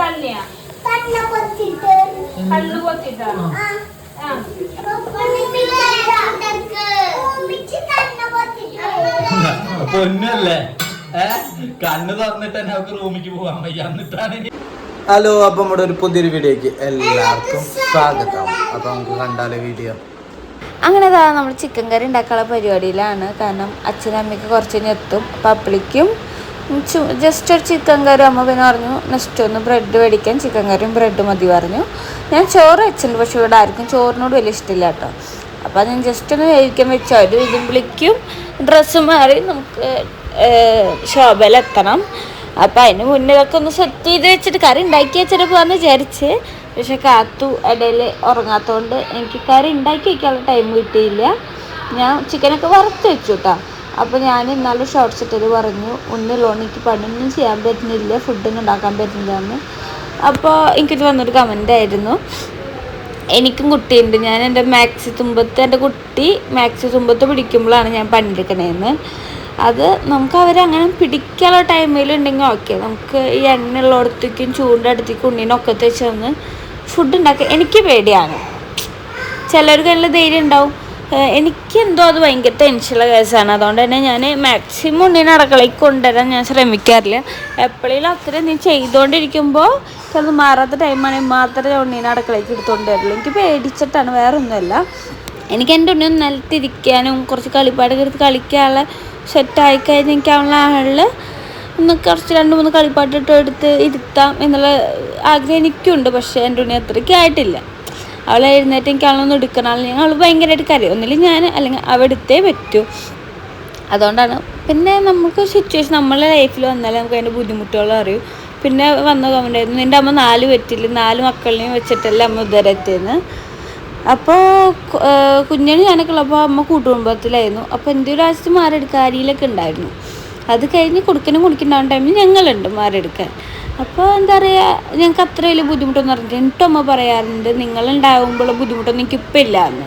തന്നെയാ? കണ്ണ് പൊത്തിട്ട്. പൊന്നല്ലേ? കണ്ണ് തുറന്നിട്ട് തന്നെ അവർക്ക് റൂമിക്ക് പോവാൻ വയ്യ. എന്നിട്ടാണ് ഹലോ അപ്പൊ നമ്മുടെ ഒരു പുതിയൊരു വീഡിയോക്ക് എല്ലാവർക്കും സ്വാഗതം. അപ്പൊ നമുക്ക് കണ്ടാലോ വീഡിയോ? അങ്ങനെ അതാ നമ്മൾ ചിക്കൻ കറി ഉണ്ടാക്കാനുള്ള പരിപാടിയിലാണ്. കാരണം അച്ഛനും അമ്മയ്ക്ക് കുറച്ച് കഴിഞ്ഞെത്തും എത്തും. അപ്പം അപ്പളിക്കും ജസ്റ്റ് ഒരു ചിക്കൻ കറി അമ്മ പിന്നെ പറഞ്ഞു നെക്സ്റ്റ് ഒന്ന് ബ്രെഡ് മേടിക്കാൻ ചിക്കൻ കറിയും ബ്രെഡ് മതി പറഞ്ഞു. ഞാൻ ചോറ് വെച്ചിട്ടുണ്ട് പക്ഷെ ഇവിടെ ആർക്കും ചോറിനോട് വലിയ ഇഷ്ടമില്ല കേട്ടോ. അപ്പോൾ ഞാൻ ജസ്റ്റ് ഒന്ന് വേവിക്കാൻ വെച്ചു. അവർ വിളിക്കും. ഡ്രസ്സ് മാറി നമുക്ക് ശോഭയിലെത്തണം അപ്പം അതിന് മുന്നേ ഇതൊക്കെ ഒന്ന് സെറ്റ് ചെയ്ത് വെച്ചിട്ട് കറി ഉണ്ടാക്കി വെച്ചിട്ട് പോകാമെന്ന് വിചാരിച്ച്. പക്ഷെ കാത്തു ഇടയിൽ ഉറങ്ങാത്തതുകൊണ്ട് എനിക്ക് കറി ഉണ്ടാക്കി വയ്ക്കാനുള്ള ടൈം കിട്ടിയില്ല. ഞാൻ ചിക്കനൊക്കെ വറുത്ത് വെച്ചു കേട്ടോ. അപ്പോൾ ഞാൻ ഇന്നാലും ഷോർട്ട്സ് ഇട്ടത് പറഞ്ഞു ഒന്നുള്ളതുകൊണ്ട് എനിക്ക് പണിയൊന്നും ചെയ്യാൻ പറ്റുന്നില്ല ഫുഡൊന്നും ഉണ്ടാക്കാൻ പറ്റുന്നില്ലെന്ന്. അപ്പോൾ എനിക്കിത് വന്നൊരു കമന്റ് ആയിരുന്നു. എനിക്കും കുട്ടിയുണ്ട്. ഞാൻ എന്റെ മാക്സി തുമ്പത്ത് എന്റെ കുട്ടി മാക്സി തുമ്പത്ത് പിടിക്കുമ്പോഴാണ് ഞാൻ പണിയെടുക്കണേന്ന് അത് നമുക്ക് അവരങ്ങനെ പിടിക്കാനുള്ള ടൈമിലുണ്ടെങ്കിൽ ഓക്കെ നമുക്ക് ഈ എണ്ണയുള്ളടത്തേക്കും ചൂണ്ട അടുത്തേക്കും ഉണ്ണീനൊക്കെ വെച്ച് വന്ന് ഫുഡ് ഉണ്ടാക്കുക എനിക്ക് പേടിയാണ്. ചിലർക്ക് നല്ല ധൈര്യം ഉണ്ടാവും. ഏഹ് എനിക്ക് എന്തോ അത് ഭയങ്കര ടെൻഷനുള്ള കേസാണ് അതുകൊണ്ട് തന്നെ ഞാൻ മാക്സിമം ഉണ്ണിനെ അടുക്കളയ്ക്ക് കൊണ്ടുവരാൻ ഞാൻ ശ്രമിക്കാറില്ല. എപ്പോഴെങ്കിലും അത്രയും നീ ചെയ്തുകൊണ്ടിരിക്കുമ്പോൾ ചിലത് മാറാത്ത ടൈമാണെങ്കിൽ മാത്രമേ ഉണ്ണീനെ അടുക്കളയ്ക്ക് എടുത്തുകൊണ്ട് വരുള്ളൂ എനിക്ക് പേടിച്ചിട്ടാണ് വേറൊന്നുമല്ല. എനിക്ക് എന്റെ ഉണ്ണി ഒന്ന് നിലത്തിരിക്കാനും കുറച്ച് കളിപ്പാടൊക്കെ എടുത്ത് കളിക്കാനുള്ള സെറ്റായി കഴിഞ്ഞ് എനിക്ക് അവളുടെ ആളിൽ ഒന്ന് കുറച്ച് രണ്ട് മൂന്ന് കളിപ്പാട്ടിട്ട് എടുത്ത് ഇരുത്താം എന്നുള്ള ആഗ്രഹം എനിക്കുണ്ട്. പക്ഷേ എന്റെ ഉണ്ണി അത്രയ്ക്ക് ആയിട്ടില്ല അവൾ എഴുന്നേറ്റ് എനിക്ക് അവളൊന്നും എടുക്കണം. അല്ലെങ്കിൽ അവൾ ഭയങ്കരമായിട്ട് കരയും. ഒന്നില്ലെങ്കിൽ ഞാൻ അല്ലെങ്കിൽ അവ എടുത്തേ പറ്റൂ. അതുകൊണ്ടാണ്. പിന്നെ നമുക്ക് സിറ്റുവേഷൻ നമ്മളെ ലൈഫിൽ വന്നാലേ നമുക്ക് അതിന്റെ ബുദ്ധിമുട്ടുകൾ അറിയൂ. പിന്നെ വന്ന കമന്റ് നിന്റെ അമ്മ നാല് പറ്റില്ല നാല് മക്കളിനെയും വെച്ചിട്ടല്ല അമ്മ ഇതുവരെ എത്തിയെന്ന്? അപ്പോൾ കുഞ്ഞിന് ഞാനൊക്കെ ഉള്ളപ്പോൾ അമ്മ കൂട്ടുകുടുംബത്തിലായിരുന്നു അപ്പോൾ എന്റെ ഒരു ആവശ്യത്തിൽ മാറിയെടുക്കാൻ അരിയിലൊക്കെ ഉണ്ടായിരുന്നു. അത് കഴിഞ്ഞ് കൊടുക്കനും കുടിക്കണ്ടാവുന്ന ടൈമിൽ ഞങ്ങളുണ്ട് മാറിയെടുക്കാൻ അപ്പോൾ എന്താ പറയുക ഞങ്ങൾക്ക് അത്ര വലിയ ബുദ്ധിമുട്ടൊന്നും അറിഞ്ഞില്ല എന്നിട്ട് അമ്മ പറയാറുണ്ട് നിങ്ങളുണ്ടാകുമ്പോൾ ബുദ്ധിമുട്ടൊന്നും എനിക്കിപ്പോൾ ഇല്ല എന്ന്.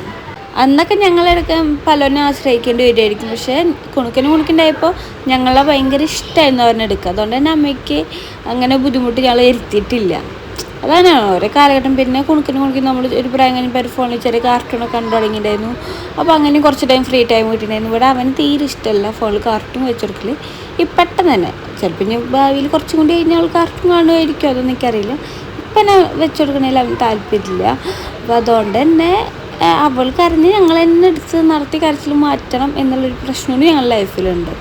അന്നൊക്കെ ഞങ്ങളെടുക്കാൻ പലരും ആശ്രയിക്കേണ്ടി വരുമായിരിക്കും പക്ഷേ കുണുക്കനും കുണുക്കുണ്ടായപ്പോൾ ഞങ്ങളെ ഭയങ്കര ഇഷ്ടമായിരുന്നു അവരെടുക്കുക അതുകൊണ്ട് തന്നെ അമ്മയ്ക്ക് അങ്ങനെ ബുദ്ധിമുട്ട് ഞങ്ങൾ ഇരുത്തിയിട്ടില്ല അതാണ്. ഓരോ കാലഘട്ടം പിന്നെ കുണുക്കിന് കുണുക്കിന് നമ്മൾ ഒരു പ്രായം കഴിഞ്ഞപ്പോൾ പേര് ഫോണിൽ ചെറിയ കാർട്ടൂണൊക്കെ കണ്ടു തുടങ്ങിയിട്ടുണ്ടായിരുന്നു. അപ്പോൾ അങ്ങനെ കുറച്ച് ടൈം ഫ്രീ ടൈം കിട്ടിയിട്ടുണ്ടായിരുന്നു. ഇവിടെ അവന് തീരെ ഇഷ്ടമല്ല ഫോണിൽ കാർട്ടൂൺ വെച്ചെടുക്കൽ ഈ പെട്ടെന്ന് തന്നെ. ചിലപ്പോൾ ഇനി ഭാവിയിൽ കുറച്ചും കൂടി കഴിഞ്ഞാൽ അവൾ കാർട്ടൂൺ കാണുമായിരിക്കും. അതൊന്നും എനിക്കറിയില്ല. ഇപ്പം ഞാൻ വെച്ചെടുക്കണേൽ അവന് താല്പര്യമില്ല. അപ്പോൾ അതുകൊണ്ട് തന്നെ അവൾ കരഞ്ഞ് ഞങ്ങൾ തന്നെ എടുത്ത് നടത്തി കരച്ചിൽ മാറ്റണം എന്നുള്ളൊരു പ്രശ്നവും ഞങ്ങളുടെ ലൈഫിലുണ്ട്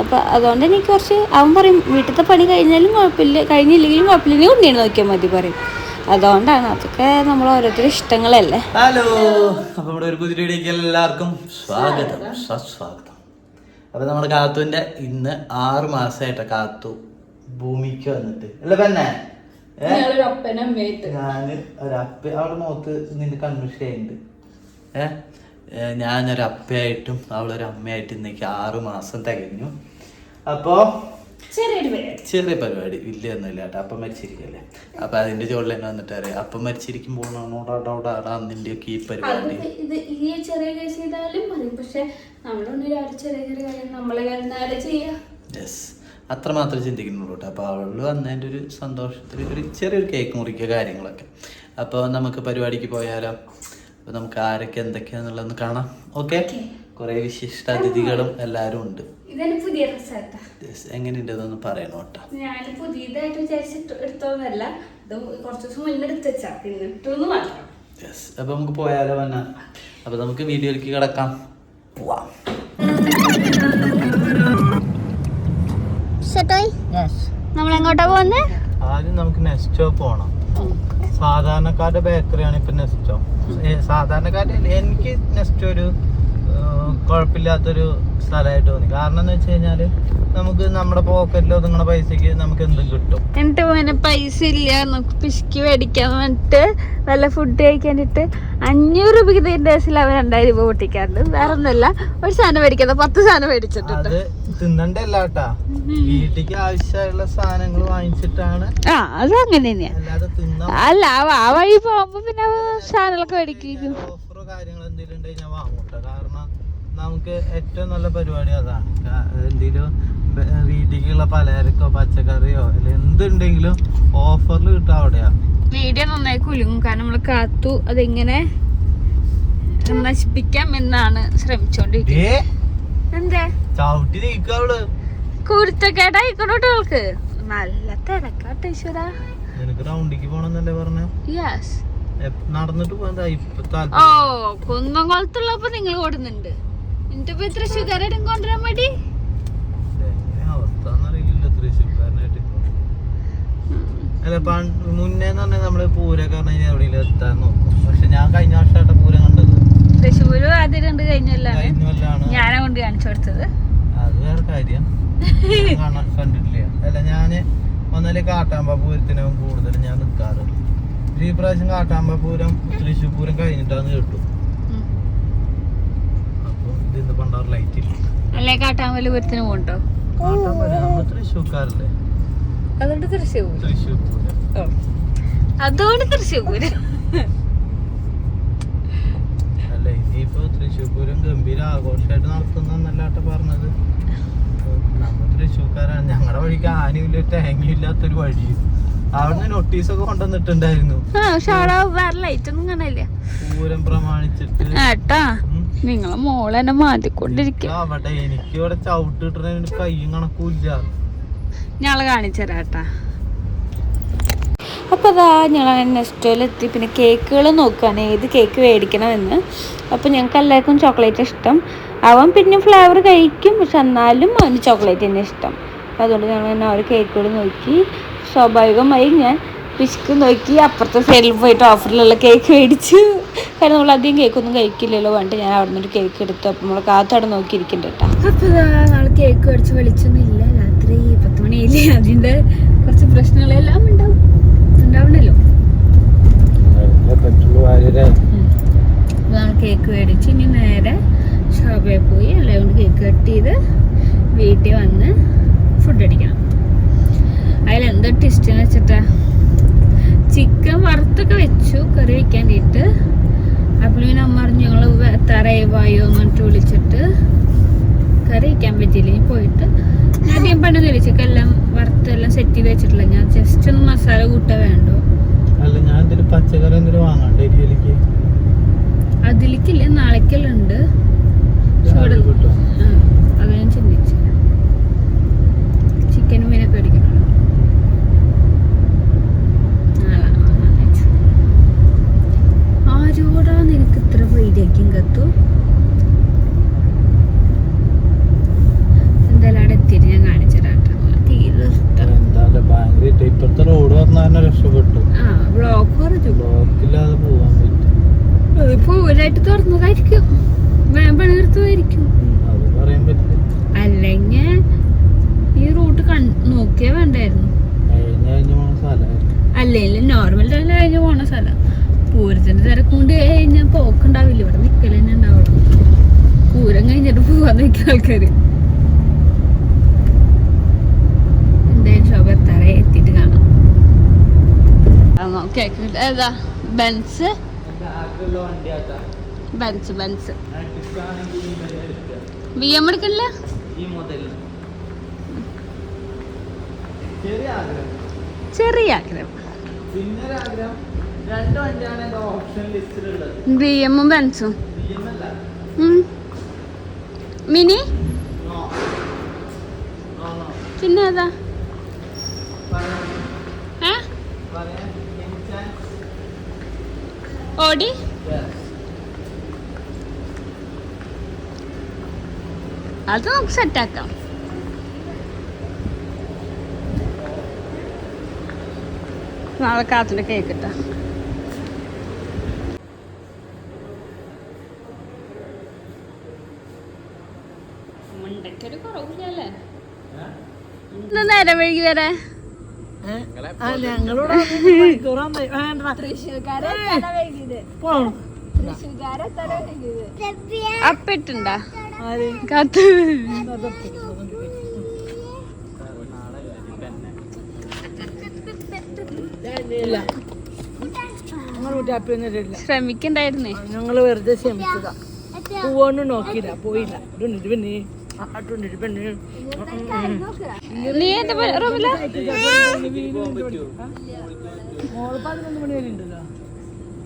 അപ്പോൾ അതുകൊണ്ട് എനിക്ക് കുറച്ച് അവൻ പറയും വീട്ടിലത്തെ പണി കഴിഞ്ഞാലും കുഴപ്പമില്ല കഴിഞ്ഞില്ലെങ്കിലും കുഴപ്പമില്ല നീ ഉണ്ണീനെ നോക്കിയാൽ മതി പറയും. അതുകൊണ്ടാണ് അതൊക്കെ നമ്മൾ ഓരോരുത്തരുടെ ഇഷ്ടങ്ങളല്ലേ. ഹലോ അപ്പൊ ഇവിടെ ഒരു പുതിയ എല്ലാവർക്കും സ്വാഗതം. സസ്വാഗതം. അപ്പൊ നമ്മുടെ കാത്തുവിന്റെ ഇന്ന് ആറ് മാസമായിട്ട് കാത്തു ഭൂമിക്ക് വന്നിട്ട്. അല്ല പെണ്ണെ? ഞാൻ ഒരപ്പ അവളുടെ മുഖത്ത് നിന്റെ കൺമുഷിയുണ്ട് ഏ? ഏ, ഞാനൊരു അപ്പയായിട്ടും അവളൊരു അമ്മയായിട്ടും ഇന്നേക്ക് ആറ് മാസം തികഞ്ഞു. അപ്പോ ചെറിയ പരിപാടി. വലിയ ഒന്നുമില്ല കേട്ടോ. അപ്പം മരിച്ചിരിക്കല്ലേ അപ്പൊ അതിന്റെ ചോളിൽ തന്നെ വന്നിട്ട് അറിയാം. അപ്പം മരിച്ചിരിക്കുമ്പോഴാണ് അന്നിന്റെ ഒക്കെ ഈ പരിപാടി. ഇത് ഈ ചെറിയ കേസ് ചെയ്താലും പക്ഷെ ചെറിയ ചെറിയ കാര്യം നമ്മളെ എന്തായാലും ചെയ്യാം. യെസ് അത്രമാത്രം ചിന്തിക്കുന്നുള്ളൂ കേട്ടോ. അപ്പോൾ അവൾ വന്നതിന്റെ ഒരു സന്തോഷത്തിൽ ഒരു ചെറിയൊരു കേക്ക് മുറിക്കുക കാര്യങ്ങളൊക്കെ. അപ്പോൾ നമുക്ക് പരിപാടിക്ക് പോയാലോ? അപ്പോൾ നമുക്ക് ആരൊക്കെ എന്തൊക്കെയാന്നുള്ളതെന്ന് കാണാം. ഓക്കെ കുറേ വിശിഷ്ട അതിഥികളും എല്ലാവരും ഉണ്ട്. പുതിയ എങ്ങനെയുണ്ട് ഇതൊന്ന് പറയണം കേട്ടോ. ഞാൻ പുതിയതായിട്ട് വിചാരിച്ചിട്ട് എടുത്തോന്നല്ല. ഇത് കുറച്ച് ദിവസം മുന്നേ എടുത്ത് വെച്ചാ. പിന്നെ ഇട്ടൊന്നും മാത്രം. യെസ് അപ്പോൾ നമുക്ക് പോയാലോ വന്ന? അപ്പൊ നമുക്ക് വീഡിയോയിലേക്ക് കിടക്കാം. പോവാം. നമ്മൾ എങ്ങോട്ടാ പോകുന്നത് ആദ്യം നമുക്ക് നെസ്റ്റോ പോണം. സാധാരണക്കാരുടെ ബേക്കറിയാണ് ഇപ്പൊ നെസ്റ്റോ സാധാരണക്കാരുടെ എനിക്ക് നെസ്റ്റോ ഒരു കുഴപ്പമില്ലാത്തൊരു സ്ഥലമായിട്ട് തോന്നി. കാരണം എന്ന് വെച്ച് കഴിഞ്ഞാൽ നമുക്ക് നമ്മുടെ പോക്കറ്റിൽ ഒതുങ്ങണ പൈസക്ക് നമുക്ക് എന്തും കിട്ടും. എന്നിട്ട് പിന്നെ പൈസ ഇല്ല. നമുക്ക് പിശുക്കി മേടിക്കാൻ വേണ്ടിട്ട് നല്ല ഫുഡ് കഴിക്കാനിട്ട് അഞ്ഞൂറ് രൂപയ്ക്ക് തീരുന്ന ഡേസിൽ അവർ രണ്ടായിരം രൂപ പൊട്ടിക്കാറുണ്ട്. വേറെ ഒന്നുമല്ല ഒരു സാധനം മേടിക്കാതെ പത്ത് സാധനം മേടിച്ചിട്ടുണ്ട്. അത് തിന്നണ്ടല്ല കേട്ടാ. വീട്ടിക്ക് ആവശ്യമായുള്ള സാധനങ്ങൾ വാങ്ങിച്ചിട്ടാണ്. ആ അത് അങ്ങനെ തന്നെയാ. അല്ല ആ- വഴി പോകുമ്പോ പിന്നെ സാധനങ്ങളൊക്കെ മേടിക്കും. ഓഫറോ കാര്യങ്ങൾ എന്തെങ്കിലും ഉണ്ടെങ്കിൽ ഞാൻ വാങ്ങൂട്ടോ കാരണം നമുക്ക് ഏറ്റവും നല്ല പരിപാടി അതാണ്. എന്തെങ്കിലും വീട്ടിലുള്ള വീട്ടിലേക്കുള്ള പലചരക്കോ പച്ചക്കറിയോ അല്ലെ എന്തുണ്ടെങ്കിലും ഓഫറിൽ കിട്ടും അവിടെയാ. വീഡിയോ നന്നായി കുലുങ്ങും. കാരണം നമ്മൾ കാത്തു അതെങ്ങനെ നശിപ്പിക്കാം എന്നാണ് ശ്രമിച്ചോണ്ടിരിക്കുന്നത്. എന്താ? ചവിട്ടി നല്ല തിരക്കാട്ടെ ഈശ്വര. നിനക്ക് റൗണ്ടിക്ക് പോണെന്നല്ലേ പറഞ്ഞ? യെസ് നടന്നിട്ട് പോകാൻ ഓ കുന്നംകുളത്തുള്ളപ്പോ നിങ്ങൾ ഓടുന്നുണ്ട്. എന്നിട്ട് ഇപ്പൊ ഇത്ര വേണ്ടി അല്ല മുന്നേ എന്ന് പറഞ്ഞാൽ നമ്മൾ പൂര പറഞ്ഞു എവിടെയെങ്കിലും എത്താൻ നോക്കും. പക്ഷെ ഞാൻ കഴിഞ്ഞ വർഷമായിട്ട് പൂരം കണ്ടത്. തൃശ്ശൂര് ആദ്യം കണ്ട് കഴിഞ്ഞല്ലാണ് ഞാനാ കൊണ്ട് കാണിച്ചു കൊടുത്തത്. അത് വേറെ കാര്യം. കണ്ടിട്ടില്ല. അല്ല ഞാൻ ഒന്നല്ലേ കാട്ടാമ്പ പൂരത്തിനാവും കൂടുതൽ ഞാൻ നിൽക്കാറ് ഈ പ്രാവശ്യം കാട്ടാമ്പ പൂരം തൃശ്ശൂർ പൂരം കഴിഞ്ഞിട്ടാന്ന് കേട്ടു. പണ്ടാറ് ലൈറ്റ് ഇല്ല? അല്ലേ കാട്ടാമൽ പൂരത്തിന് പോകണ്ടോ? തൃശ്ശൂർക്കാരല്ലേ? അതുകൊണ്ട് തൃശ്ശൂർ തൃശ്ശൂർ അതുകൊണ്ട് തൃശ്ശൂർ അല്ല ഇനിയിപ്പോ തൃശ്ശൂർ പൂരം ഗംഭീര ആഘോഷമായിട്ട് നടത്തുന്നല്ലാട്ട പറഞ്ഞത്. നമ്മ തൃശ്ശൂർക്കാരാണ്. ഞങ്ങളുടെ വഴിക്ക് ആനയില്ല തേങ്ങയും ഇല്ലാത്തൊരു വഴി. അവിടുന്ന് കൊണ്ടുവന്നിട്ടുണ്ടായിരുന്നു. ലൈറ്റ് ഒന്നും കാണില്ല പൂരം പ്രമാണിച്ചിട്ട്. നിങ്ങളെ മോളെ എന്നെ മാറ്റിക്കൊണ്ടിരിക്കും എനിക്ക് അവിടെ എനിക്ക് ഇവിടെ ചവിട്ട് കിട്ടണ കയ്യും കണക്കൂല്ല. ഞങ്ങളെ അപ്പോൾ അതാ ഞങ്ങൾ നെസ്റ്റോയിലെത്തി പിന്നെ കേക്കുകൾ നോക്കുകയാണ് ഏത് കേക്ക് മേടിക്കണമെന്ന്. അപ്പോൾ ഞങ്ങൾക്ക് എല്ലാവർക്കും ചോക്ലേറ്റ് ഇഷ്ടം. അവൻ പിന്നെ ഫ്ലേവർ കഴിക്കും. പക്ഷെ എന്നാലും അവന് ചോക്ലേറ്റ് തന്നെ ഇഷ്ടം. അതുകൊണ്ട് ഞങ്ങൾ തന്നെ ഓരോ കേക്കുകൾ നോക്കി. സ്വാഭാവികമായി ഞാൻ പിശുക്ക് നോക്കി അപ്പുറത്തെ സൈഡിൽ പോയിട്ട് ഓഫറിലുള്ള കേക്ക് മേടിച്ചു. കാരണം നമ്മൾ അധികം കേക്കൊന്നും കഴിക്കില്ലല്ലോ. വേണ്ട ഞാൻ അവിടെ നിന്നൊരു കേക്ക് എടുത്തു. അപ്പം നമ്മൾ കാത്തവിടെ നോക്കിയിരിക്കുന്നുണ്ട് കേട്ടോ. അപ്പോൾ നാളെ കേക്ക് മേടിച്ച് വിളിച്ചൊന്നും ഇല്ല. രാത്രി പത്ത് മണിയില്ലേ അതിന്റെ കുറച്ച് പ്രശ്നങ്ങളെല്ലാം ഉണ്ടാവും. ഉണ്ടാവണല്ലോ. കേക്ക് മേടിച്ച് ഇനി നേരെ ഷോപ്പിൽ പോയി എല്ലാം കൊണ്ട് കേക്ക് കട്ട് ചെയ്ത് വീട്ടിൽ വന്ന് ഫുഡ് അടിക്കണം. അതിലെന്തോ ടിസ്റ്റ് എന്ന് വെച്ചിട്ടാ? ചിക്കൻ വറുത്തൊക്കെ വെച്ചു കറി വെക്കാൻ വേണ്ടിയിട്ട്. പിന്നെ അമ്മ പറഞ്ഞു ഞങ്ങൾ തറയെ വായോ എന്ന് പറഞ്ഞിട്ട് വിളിച്ചിട്ട് കറി വയ്ക്കാൻ പറ്റിയില്ല. ഇനി പോയിട്ട് ഞാൻ അധികം ഇല്ല ചിക്കൻ എല്ലാം വറുത്തെല്ലാം സെറ്റ് ചെയ്ത് വെച്ചിട്ടില്ല. ഞാൻ ജസ്റ്റ് ഒന്ന് മസാല കൂട്ട വേണ്ടോ. അല്ല ഞാൻ എന്തെങ്കിലും പച്ചക്കറി എന്തെങ്കിലും വാങ്ങാണ്ട് എരിയലിക്ക് അതിലേക്കില്ല നാളേക്കെല്ലാം ഉണ്ട്. ചൂട്. കിട്ടും അത് ഞാൻ ചിന്തിച്ചു ചിക്കനും മീനൊക്കെ അടിക്കണം ആരോടാ നിനക്ക് ഇത്ര വൈരാഗ്യം കത്തു എന്തായാലും അവിടെ എത്തിയിട്ട് ഞാൻ കാണിച്ചു തരാട്ടോ തീരെ ഇഷ്ടം എന്താ ഭയങ്കര ഇപ്പഴത്തെ റോഡ് പറഞ്ഞാൽ രക്ഷപ്പെട്ടു ആ ബ്ലോക്ക് കുറച്ചു ബ്ലോക്കില്ലാതെ പോവാൻ പറ്റും അതിപ്പോ ഒരായിട്ട് തുറന്നതായിരിക്കും വേഗം പണി നിർത്തതായിരിക്കും ഉം, അത് പറയാൻ പറ്റില്ല അല്ലെങ്കിൽ ഈ റൂട്ട് കൺ നോക്കിയേ വേണ്ടായിരുന്നു കഴിഞ്ഞ കഴിഞ്ഞ പോണ സ്ഥലമായിരുന്നു അല്ലെങ്കിൽ നോർമൽ ടൈമിൽ കഴിഞ്ഞ് പോണ സ്ഥലം പൂരത്തിന്റെ തിരക്ക് കൊണ്ട് കഴിഞ്ഞാൽ പോക്കുണ്ടാവില്ല ഇവിടെ നിക്കൽ തന്നെ ഉണ്ടാവുള്ളൂ പൂരം കഴിഞ്ഞിട്ട് പോവാൻ നിൽക്കുന്ന ആൾക്കാര്. എന്തായാലും ശോഭ എത്താറേ എത്തിയിട്ട് കാണാം. ഏതാ? Benz? Benz Benz. B M എടുക്കണില്ല? ചെറിയ ആഗ്രഹം. ചെറിയ ആഗ്രഹം പിന്നെ ആഗ്രഹം രണ്ട് ഓപ്ഷൻ ലിസ്റ്റിലുള്ളത്. ബി എമ്മും ബെൻസും. മിനി? പിന്നെ ഏതാ? ഓടി? അത് നമുക്ക് സെറ്റാക്കാം നാളെ കാത്തിന്റെ കേക്ക് ഇട്ടാ. നേരം വൈകി വരെ. അപ്പിട്ടുണ്ടാ? കാത്ത് ശ്രമിക്കണ്ടായിരുന്നേ? ഞങ്ങൾ വെറുതെ ശ്രമിച്ചതാ പോവാണ് നോക്കിയില്ല പോയില്ല. പിന്നെ നീ എന്റെ റൂമില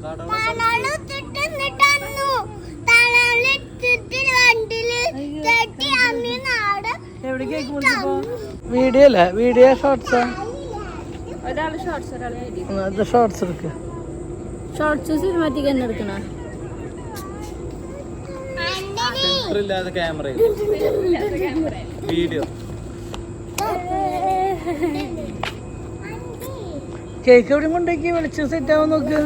തണലിട്ടിട്ട് നിന്നിട്ടന്നു. തണലിട്ടിട്ട് വണ്ടിയിൽ കെട്ടി അമ്മി നാട് വീഡിയോ അല്ല? വീഡിയോ ഷോർട്സാ അത് ഷോർട്സ് എടുക്ക. ഷോർട്സ് സിനിമാറ്റിക് തന്നെ എടുക്കണ. ഇല്ലാതെ ക്യാമറ വീഡിയോ കേക്ക് എവിടെ കൊണ്ടേക്ക് വെളിച്ചം സെറ്റ് ആവാൻ നോക്ക്.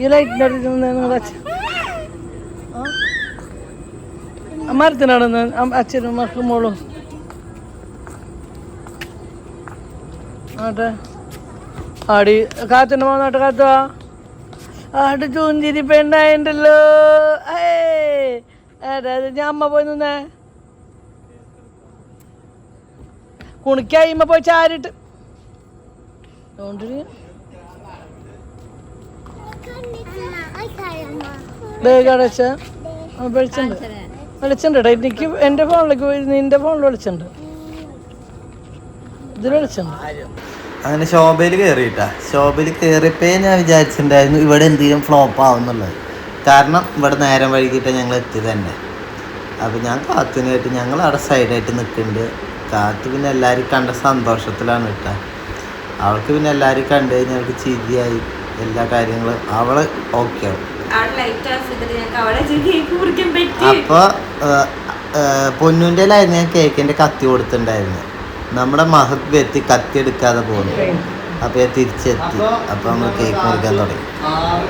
ഈ ലൈറ്റിന്റെ അടുത്ത് നിങ്ങളുടെ അച്ഛൻ മരത്തിനാണെന്ന് അച്ഛനും മക്കളും മോളും? ആട്ടെ. ആടി കാത്തിന്റെ മോനാട്ടെ കാത്തുവാ ആട്ട് ചൂഞ്ചിരി പെണ്ണായിണ്ടല്ലോ. ഞാൻ അമ്മ പോയി നിന്നേ. കുണിക്കായ്മ പോയി ചാരിട്ട്. അടച്ച. വെളിച്ചുണ്ട് വെളിച്ചുണ്ട് കേട്ടോ എനിക്ക് എന്റെ ഫോണിലേക്ക് നിന്റെ ഫോണിൽ വിളിച്ചിട്ടുണ്ട്. ഇതിൽ വിളിച്ചിട്ടുണ്ട്. അങ്ങനെ ശോഭയിൽ കയറിയിട്ടാ. ശോഭയിൽ കയറിയപ്പോ ഞാൻ വിചാരിച്ചിട്ടുണ്ടായിരുന്നു ഇവിടെ എന്തെങ്കിലും ഫ്ലോപ്പ് ആവുന്നുള്ളത്. കാരണം ഇവിടെ നേരം വൈകിട്ട് ഞങ്ങൾ എത്തി തന്നെ. അപ്പോൾ ഞാൻ കാത്തുനായിട്ട് ഞങ്ങൾ അവിടെ സൈഡായിട്ട് നിൽക്കുന്നുണ്ട് കാത്തു പിന്നെ എല്ലാവരും കണ്ട സന്തോഷത്തിലാണ് കേട്ടോ. അവൾക്ക് പിന്നെ എല്ലാവരും കണ്ടു കഴിഞ്ഞാൽ അവൾക്ക് ചിരിയായി. എല്ലാ കാര്യങ്ങളും അവൾ ഓക്കെ ആവും. അപ്പോൾ പൊന്നുന്റെ ആയിരുന്നു ഞാൻ കേക്കിന്റെ കത്തി കൊടുത്തിട്ടുണ്ടായിരുന്നു. നമ്മുടെ മഹത് വ്യക്തി കത്തി എടുക്കാതെ പോകുന്നു അപ്പോൾ ഞാൻ തിരിച്ചെത്തി. അപ്പോൾ നമ്മൾ കേക്ക് മുറിക്കാൻ തുടങ്ങി. ആറ്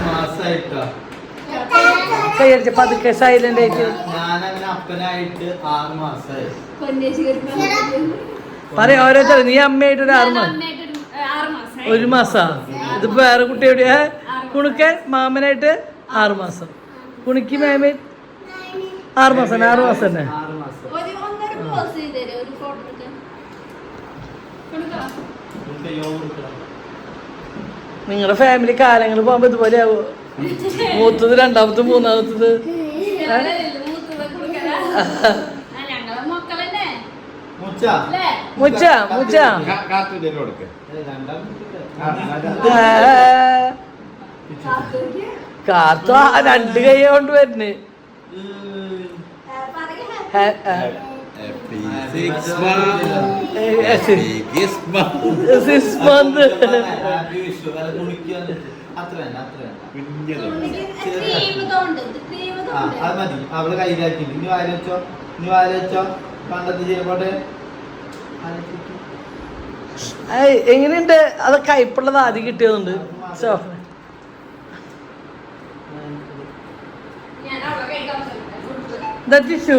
കൈ അടിച്ച പതുക്കെ സൈലന്റ് ആയിട്ട്. ഞാനങ്ങനെ അപ്പനായിട്ട് ആറ് മാസമായി പറയാ ഓരോരുത്തർ നീ അമ്മയായിട്ട് ഒരു ആറ് മാസം. ഒരു മാസാ? ഇതിപ്പോ വേറെ കുട്ടി എവിടെയാ കുണുക്കൻ മാമനായിട്ട് ആറ് മാസം. കുണിക്ക് മാമ ആറ് മാസം ആറ് മാസം തന്നെ. നിങ്ങളുടെ ഫാമിലി കാലങ്ങൾ പോകുമ്പോ ഇതുപോലെ ആവോ മൂത്തത് രണ്ടാമത്തെ മൂന്നാമത്തത്. മുച്ച. അല്ലേ? മുച്ച മുച്ച. ഏ, രണ്ടാമത്തെ ആ. കാത്തു. ആ രണ്ട് കൈ കൊണ്ട് വരുന്നേ. സിക്സ് മന്ത് അത്ര വേണ്ട അത്ര വേണ്ട. ആ അത് മതി. അവൾ കയ്യിലാക്കി ഇനി വാരി വെച്ചോ? ഇനി വാരി വെച്ചോ? പണ്ടത്തെ ചെയ്യുമ്പോട്ടെ എങ്ങനെയുണ്ട്? അത് കയ്പുള്ളത് ആദ്യം കിട്ടിയതുണ്ട്. സോ ഞാൻ അവളെ കഴിക്കാൻ ടിഷ്യൂ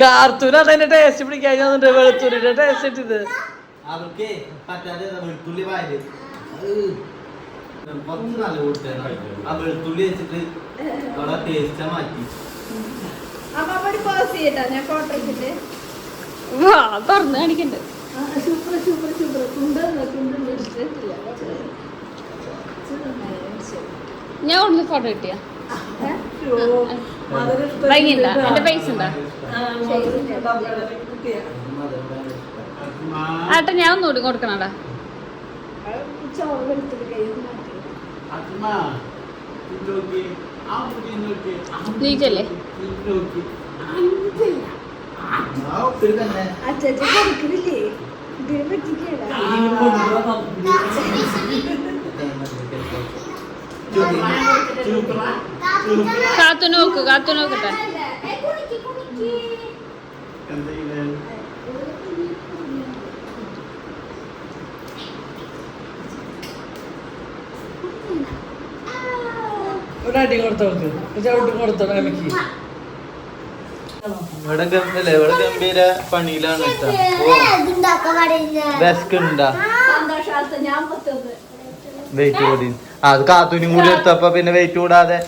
കാർത്തൂന് അതിന്റെ ടേസ്റ്റ് പിടിക്കാൻ ഞാൻ വെളുത്തൂരിന്റെ ടേസ്റ്റ് ഇട്ടത്. അവർക്ക് പറ്റാതെ വെളുത്തുള്ളി വാരി കുറച്ച് നല്ല കൊടുത്തു ആ വെളുത്തുള്ളി വെച്ചിട്ട് അവിടെ ടേസ്റ്റ് മാറ്റി. തുറന്ന് കാണിക്കണ്ട്. സൂപ്പർ സൂപ്പർ സൂപ്പർ കുണ്ടുണ്ട് കുണ്ടുണ്ട് എടുത്തിട്ടില്ല ഞാൻ ഒന്ന് ഫോട്ടോ കിട്ടിയ ഭംഗിയുണ്ട. എന്റെ പൈസ ഉണ്ടാ ആട്ടെ ഞാൻ ഒന്നുകൂടി കൊടുക്കണടാ നീച്ചല്ലേ? കൊടുക്കുന്നില്ലേ കാത്തു നോക്ക്. കാത്തു നോക്കട്ടെ പണിയിലാണ് കേട്ടോ. വിസ്ക് സന്തോഷാർത്ഥം ഞാൻ വെയിറ്റ് കൂടി. അത് കാത്തൂനും കൂടി എടുത്തപ്പോ പിന്നെ വെയിറ്റ് കൂടാതെ.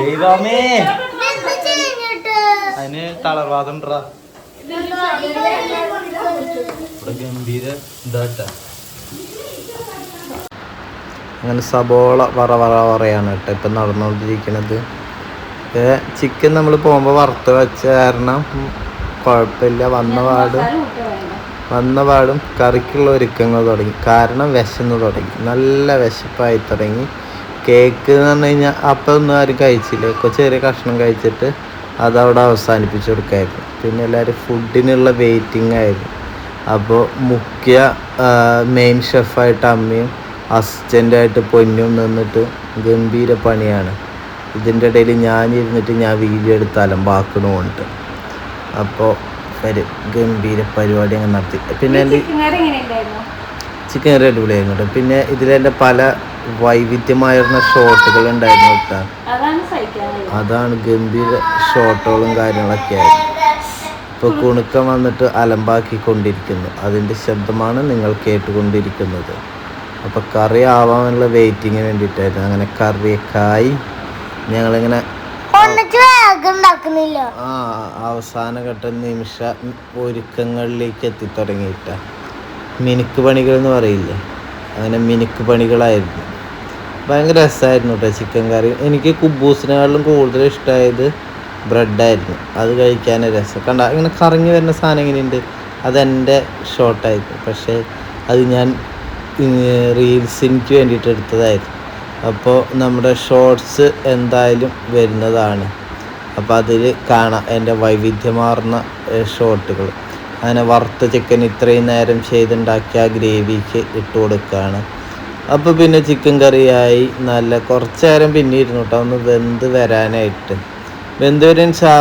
ദൈവമേ. അതിന് തളർവാദം. ഗംഭീര അങ്ങനെ സബോള വറ വറ വറയാണ് കേട്ടോ ഇപ്പം നടന്നുകൊണ്ടിരിക്കുന്നത് ചിക്കൻ നമ്മൾ പോകുമ്പോൾ വറുത്ത് വെച്ച കാരണം കുഴപ്പമില്ല. വന്ന പാടും. വന്ന പാടും കറിക്കുള്ള ഒരുക്കങ്ങൾ തുടങ്ങി. കാരണം വിശന്ന് തുടങ്ങി. നല്ല വിശപ്പായി തുടങ്ങി. കേക്ക് എന്ന് പറഞ്ഞു കഴിഞ്ഞാൽ അപ്പം ഒന്നും ആരും കഴിച്ചില്ല. ഒക്കെ ചെറിയ കഷ്ണം കഴിച്ചിട്ട് അതവിടെ അവസാനിപ്പിച്ചു കൊടുക്കായിരുന്നു. പിന്നെ എല്ലാവരും ഫുഡിനുള്ള വെയിറ്റിംഗ് ആയിരുന്നു. അപ്പോൾ മുഖ്യ മെയിൻ ഷെഫായിട്ട് അമ്മയും അസിസ്റ്റന്റായിട്ട് പൊന്നും നിന്നിട്ട് ഗംഭീര പണിയാണ്. ഇതിന്റെ ഇടയിൽ ഞാനിരുന്നിട്ട് ഞാൻ വീഡിയോ എടുത്ത് അലമ്പാക്കണമുണ്ട് അപ്പോൾ ഒരു ഗംഭീര പരിപാടി അങ്ങ് നടത്തി. പിന്നെ ചിക്കൻ കറി അടിപൊളിയായിരുന്നു കേട്ടോ പിന്നെ ഇതിലെന്റെ പല വൈവിധ്യമായിരുന്ന ഷോട്ടുകൾ ഉണ്ടായിരുന്നു കേട്ടോ അതാണ് ഗംഭീര ഷോട്ടുകളും കാര്യങ്ങളൊക്കെ ആയിരുന്നു ഇപ്പോൾ കുണുക്കം വന്നിട്ട് അലമ്പാക്കിക്കൊണ്ടിരിക്കുന്നു. അതിന്റെ ശബ്ദമാണ് നിങ്ങൾ കേട്ടുകൊണ്ടിരിക്കുന്നത്. അപ്പോൾ കറി ആവാനുള്ള വെയിറ്റിങ്ങിന് വേണ്ടിയിട്ടായിരുന്നു. അങ്ങനെ കറിയൊക്കെ ആയി. ഞങ്ങളിങ്ങനെ ആ അവസാന ഘട്ട നിമിഷ ഒരുക്കങ്ങളിലേക്ക് എത്തിത്തുടങ്ങിയിട്ട. മിനുക്ക് പണികൾ എന്ന് പറയില്ലേ? അങ്ങനെ മിനുക്ക് പണികളായിരുന്നു. ഭയങ്കര രസമായിരുന്നു കേട്ടോ ചിക്കൻ കറി. എനിക്ക് കുബൂസിനെക്കാളും കൂടുതൽ ഇഷ്ടമായത് ബ്രെഡായിരുന്നു. അത് കഴിക്കാൻ രസം. കണ്ട ഇങ്ങനെ കറങ്ങി വരുന്ന സാധനം എങ്ങനെയുണ്ട്? അതെന്റെ ഷോട്ടായിരുന്നു. പക്ഷേ അത് ഞാൻ റീൽസിന് വേണ്ടിയിട്ട് എടുത്തതായിരുന്നു അപ്പോൾ നമ്മുടെ ഷോർട്സ് എന്തായാലും വരുന്നതാണ്. അപ്പോൾ അതിൽ കാണാം എന്റെ വൈവിധ്യമാർന്ന ഷോട്ടുകൾ. അങ്ങനെ വറുത്ത ചിക്കൻ ഇത്രയും നേരം ചെയ്തുണ്ടാക്കിയ ഗ്രേവിക്ക് ഇട്ട് കൊടുക്കുകയാണ് അപ്പോൾ പിന്നെ ചിക്കൻ കറിയായി. നല്ല കുറച്ച് നേരം പിന്നെ ഇരുന്നു കേട്ടോ ഒന്ന് വെന്ത് വരാനായിട്ട്. വെന്ത് വരാൻ ചാ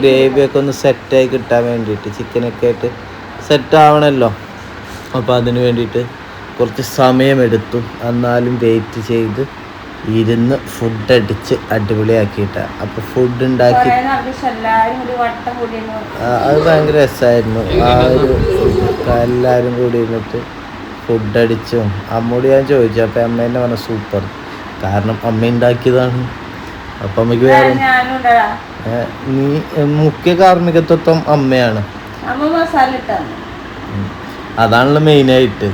ഗ്രേവിയൊക്കെ ഒന്ന് സെറ്റായി കിട്ടാൻ വേണ്ടിയിട്ട് ചിക്കനൊക്കെ ആയിട്ട് സെറ്റ് ആവണമല്ലോ അപ്പോൾ അതിന് വേണ്ടിയിട്ട് കുറച്ച് സമയമെടുത്തു. എന്നാലും വെയിറ്റ് ചെയ്ത് ഇരുന്ന് ഫുഡ് അടിച്ച് അടിപൊളിയാക്കിയിട്ട. അപ്പൊ ഫുഡ് ഉണ്ടാക്കി അത് ഭയങ്കര രസമായിരുന്നു ആ ഒരു എല്ലാവരും കൂടി ഇരുന്നിട്ട് ഫുഡ് അടിച്ചും. അമ്മോട് ഞാൻ ചോദിച്ചു അപ്പൊ അമ്മ എന്നെ പറഞ്ഞ സൂപ്പർ. കാരണം അമ്മ ഉണ്ടാക്കിയതാണ്. അപ്പൊ അമ്മയ്ക്ക് വേറെ നീ മുഖ്യ കാർമ്മികത്വം അമ്മയാണ്. അതാണല്ലോ മെയിനായിട്ട്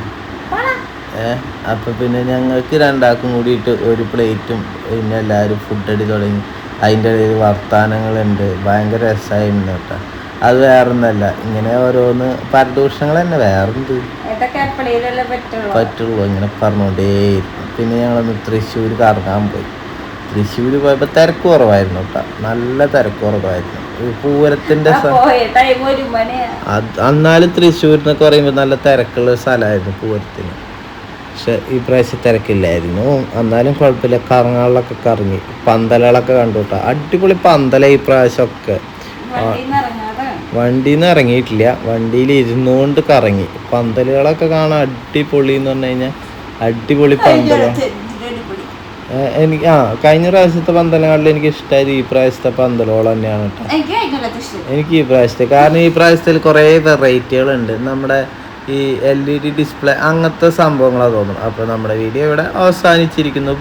അപ്പം പിന്നെ ഞങ്ങൾക്ക് രണ്ടാൾക്കും കൂടിയിട്ട് ഒരു പ്ലേറ്റും പിന്നെ എല്ലാവരും ഫുഡ് അടി തുടങ്ങി. അതിന്റെ ഇടയിൽ വർത്തമാനങ്ങളുണ്ട് ഭയങ്കര രസമായിരുന്നു കേട്ടോ. അത് വേറൊന്നല്ല ഇങ്ങനെ ഓരോന്ന് പരദൂഷണങ്ങൾ തന്നെ വേറെ ഇതൊക്കെ എപ്പോഴേലല്ലേ പറ്റുള്ളൂ? ഇങ്ങനെ പറഞ്ഞുകൊണ്ടേയിരുന്നു പിന്നെ ഞങ്ങളൊന്ന് തൃശ്ശൂർ കറങ്ങാൻ പോയി. തൃശ്ശൂർ പോയപ്പോൾ തിരക്ക് കുറവായിരുന്നു കേട്ടോ. നല്ല തിരക്ക് കുറവായിരുന്നു. പൂരത്തിന്റെ എന്നാലും തൃശ്ശൂർ എന്നൊക്കെ പറയുമ്പോൾ നല്ല തിരക്കുള്ള സ്ഥലമായിരുന്നു പൂരത്തിന്. പക്ഷെ ഈ പ്രാവശ്യം തിരക്കില്ലായിരുന്നു. എന്നാലും കുഴപ്പമില്ല. കറങ്ങാളിലൊക്കെ കറങ്ങി. പന്തലുകളൊക്കെ കണ്ടു കേട്ടോ അടിപൊളി പന്തല ഈ പ്രാവശ്യമൊക്കെ. വണ്ടിയിൽ നിന്ന് ഇറങ്ങിയിട്ടില്ല. വണ്ടിയിൽ ഇരുന്നുകൊണ്ട് കറങ്ങി. പന്തലുകളൊക്കെ കാണാൻ അടിപൊളി എന്ന് പറഞ്ഞു കഴിഞ്ഞാൽ അടിപൊളി പന്തല. എനിക്ക് ആ കഴിഞ്ഞ പ്രാവശ്യത്തെ പന്തലങ്ങളിൽ എനിക്ക് ഇഷ്ടമായത് ഈ പ്രാവശ്യത്തെ പന്തലോളം തന്നെയാണ് കേട്ടോ എനിക്ക് ഈ പ്രാവശ്യത്തെ കാരണം ഈ പ്രാവശ്യത്തിൽ കുറേ വെറൈറ്റികളുണ്ട്. നമ്മുടെ ഈ എൽ ഇ ഡി ഡിസ്പ്ലേ അങ്ങനത്തെ സംഭവങ്ങളാണ് തോന്നുന്നത്. അപ്പോൾ നമ്മുടെ വീഡിയോ ഇവിടെ അവസാനിച്ചിരിക്കുന്നു.